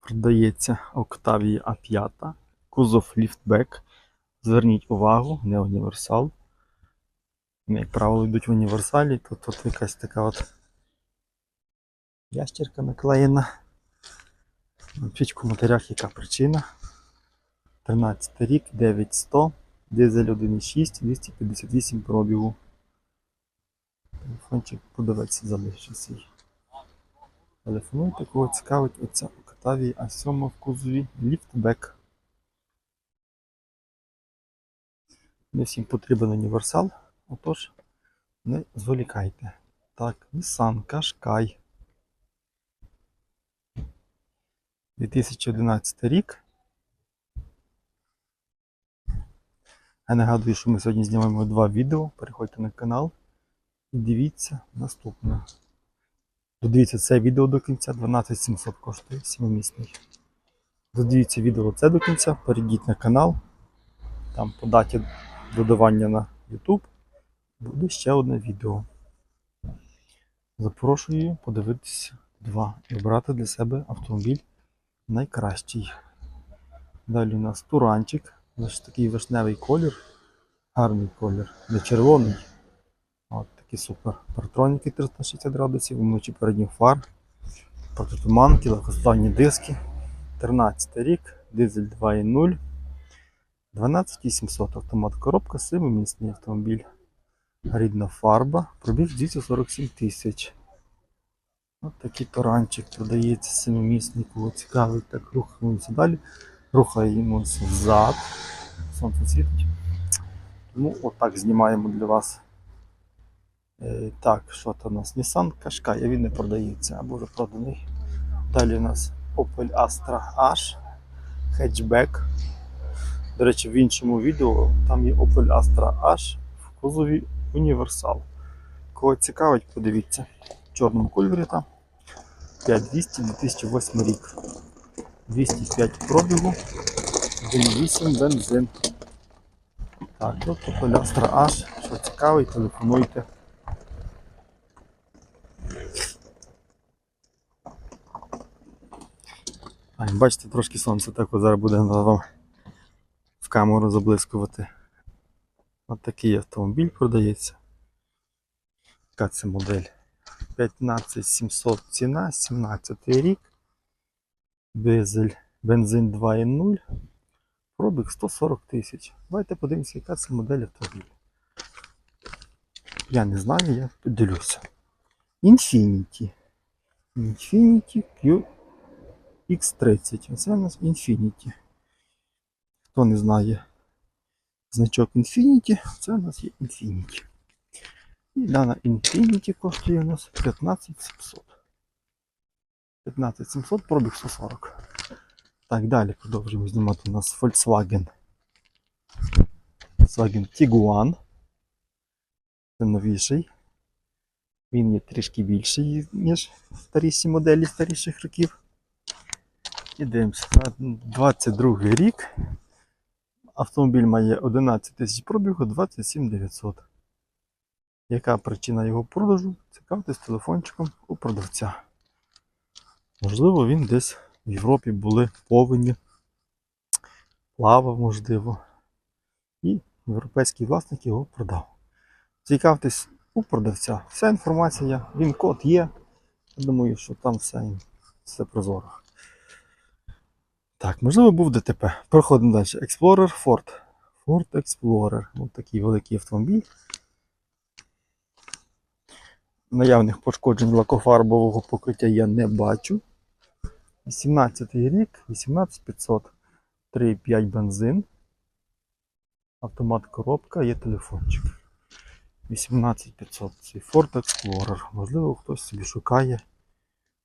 Продається Octavia A5, кузов ліфтбек. Зверніть увагу, не універсал. Вони, як правило, йдуть в універсалі, то тут якась така от ящерка наклеєна. Напишіть в коментарях, яка причина. 13 рік, 9100, дизель 1.6, 258 пробігу. Телефончик подаветься залишився. Телефонуйте, кого цікавить оця Octavia А7 в кузові ліфтбек. Не всім потрібен універсал, отож не зволікайте. Так, Nissan Qashqai. 2011 рік. Я нагадую, що ми сьогодні знімаємо два відео. Переходьте на канал і дивіться наступне. Додивіться це відео до кінця, 12700 коштує 7-місний. Додивіться відео це до кінця, перейдіть на канал. Там по даті додавання на YouTube буде ще одне відео. Запрошую подивитися два і обрати для себе автомобіль найкращий. Далі у нас туранчик. Такий вишневий колір. Гарний колір. Не червоний. Такий супер. Партроніки 360 градусів, вночі передніх фар, протитуманки, легкосплавні диски. 13 рік, дизель 2.0. 12800 автомат коробка, 7-місний автомобіль. Рідна фарба, пробіг 247 тисяч. Ось такий таранчик продається 7-місний, кого цікавий, так рухаємося далі. Рухаємося взад. Сонце світить. Тому отак знімаємо для вас. Е, так, що то у нас? Nissan Qashqai, він не продається або вже проданий. Далі у нас Opel Astra H хетчбек. До речі, в іншому відео там є Opel Astra H в кузові універсал. Кого цікавить, подивіться. В чорному кольорі там 5200 2008 рік. 205 пробігу, 1.8 бензин. Так, тут Opel Astra H. Що цікавить, телефонуйте. Бачите, трошки сонце так зараз буде вам в камеру заблискувати. От такий автомобіль продається. Яка це модель? 15700 ціна, 17 рік. Дизель, бензин 2.0. Пробіг 140 тисяч. Давайте подивимося, яка це модель автомобіля. Я не знаю, я подивлюся. Infiniti. Infiniti Q X30. Оце у нас Infiniti. Хто не знає значок Infiniti, це у нас є Infiniti. І дана Infiniti коштує у нас 15700. 15700 пробіг 140. Так, далі продовжуємо знімати у нас Volkswagen. Volkswagen Tiguan. Це новіший. Він є трішки більший, ніж старіші моделі старіших років. І дивимося. На 22 рік. Автомобіль має 11 тисяч пробігу, 27 900. Яка причина його продажу? Цікавтесь телефончиком у продавця. Можливо, він десь в Європі були повені, плавав, можливо. І європейський власник його продав. Цікавтесь у продавця. Вся інформація, він код є. Я думаю, що там все, все прозоро. Так, можливо, був ДТП. Проходимо далі. Explorer Ford. Ford Explorer. Ось такий великий автомобіль. Наявних пошкоджень лакофарбового покриття я не бачу. 18 рік, 18500, 3,5 бензин. Автомат коробка, є телефончик. 18500. Це Ford Explorer. Можливо, хтось собі шукає.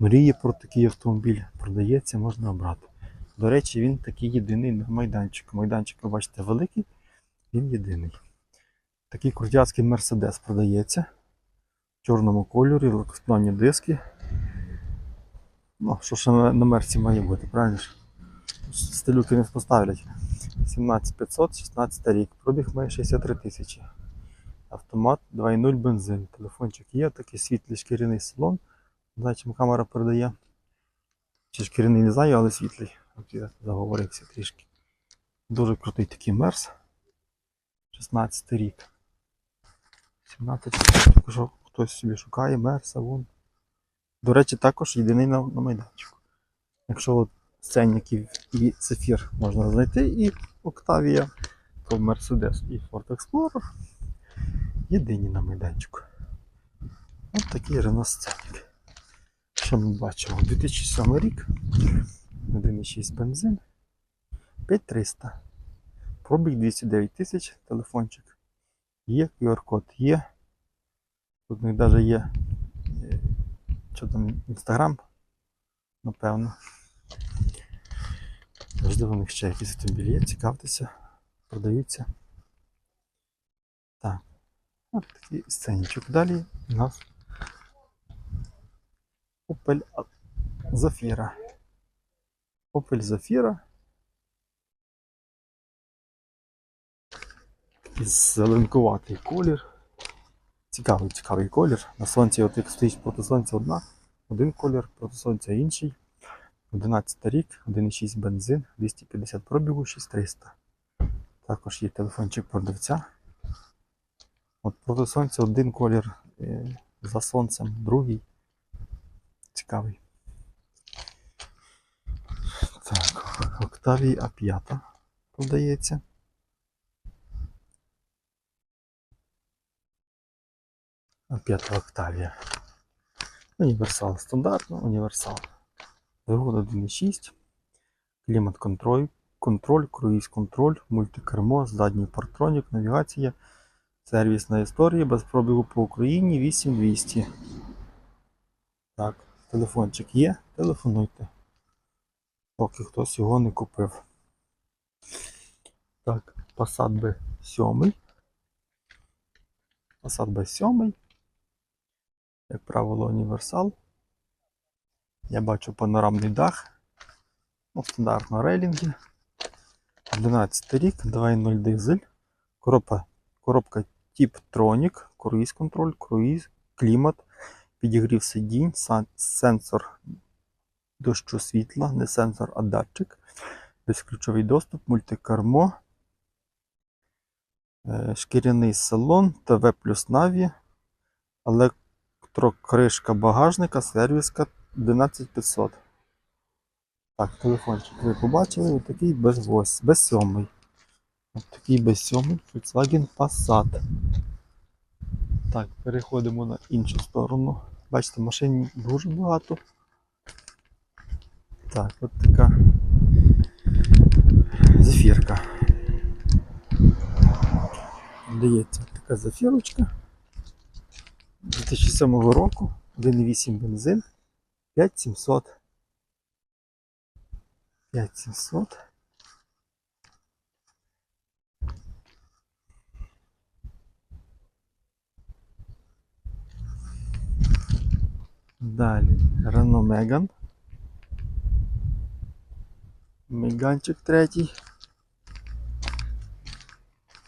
Мріє про такий автомобіль. Продається, можна обрати. До речі, він такий єдиний на майданчику. Майданчик, ви бачите, великий, він єдиний. Такий крутяцький Mercedes продається. В чорному кольорі, легкосплавні диски. Ну, що на, на мерці має бути, правильно ж? Стилюки не поставлять. 17500, 16 рік. Пробіг має 63 тисячі. Автомат 2.0 бензин. Телефончик є, такий світлий шкіряний салон. Не знаю, чим камера передає. Чи шкіряний не знаю, але світлий. От я заговорився трішки. Дуже крутий такий мерс. 16 рік. 17 рік. якщо хтось собі шукає мерса, вон. До речі, також єдиний на, на майданчику. Якщо от сценників і Цефір можна знайти, і Octavia, то Mercedes і Ford Explorer єдині на майданчику. Ось такий Renault Scenic. Що ми бачимо? 2007 рік, 1,6 бензин, 5300. Пробіг 209 тисяч, телефончик. Є QR-код, є. Тут у них навіть є. е, Що там, Інстаграм, напевно. Можливо, у них ще якісь автомобілі є, цікавтеся, продаються. Так. Ось такий сценічок. Далі у нас Opel Zafira. Zafira. Такий зеленкуватий колір. Цікавий, цікавий колір. На сонці, от як стоїть проти сонця одна, один колір, проти сонця інший. 11 рік, 1,6 бензин, 250 пробігу, 6300. Також є телефончик продавця. От проти сонця один колір е, за сонцем, другий. Цікавий. Octavia A5 продається. А5 Octavia. Універсал стандартно, універсал. Двигун 1.6. Клімат контроль, контроль, круїз контроль, мультикермо, задній партронік, навігація, сервісна історія без пробігу по Україні 8200. Так, телефончик є, телефонуйте. Поки хтось його не купив. Так, Passat B7. Passat B7. Як правило, універсал. Я бачу панорамний дах. Ну, стандартно рейлінги. 12 рік, 2.0 дизель. Коробка, коробка тип Tronic, круїз контроль, круїз, клімат, підігрів сидінь, сенсор дощу світла, не сенсор, а датчик. Безключовий доступ, мультикермо, е, шкіряний салон, ТВ плюс Наві, електрокришка багажника, сервіска 11500. Так, телефончик ви побачили, отакий без 8, без 7. Ось такий без 7 Volkswagen Passat. Так, переходимо на іншу сторону. Бачите, машин дуже багато. Так, от така зефірка. Дається така зефірочка. 2007 року, 1,8 бензин, 5700. 5700. Далі Renault Megane. Меганчик третій.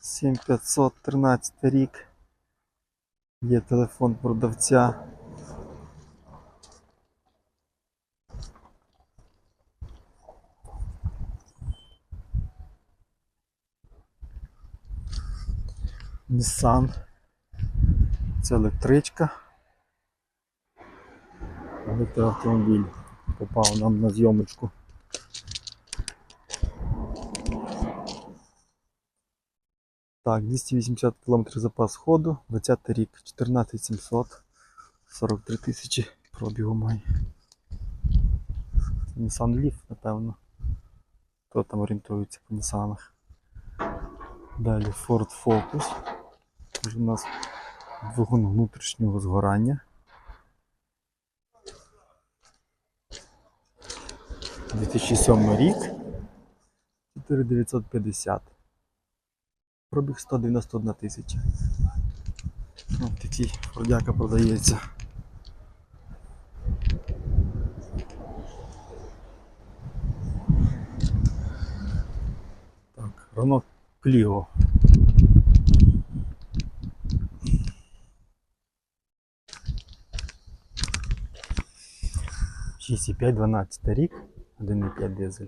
7513 рік. Є телефон продавця. Nissan. Це електричка. Електроавтомобіль попав нам на зйомочку. Так, 280 км запас ходу, 20 рік, 14700, 43 тисячі пробігу має. Це Nissan Leaf, напевно. Хто там орієнтується по Nissanах. Далі Ford Focus. Тут у нас двигун внутрішнього згорання. 2007 рік. 4950. Пробіг 191 тисяча. Ось такий фордяка продається. Так, Renault Clio. 6,5 12 рік, 1,5 дизель.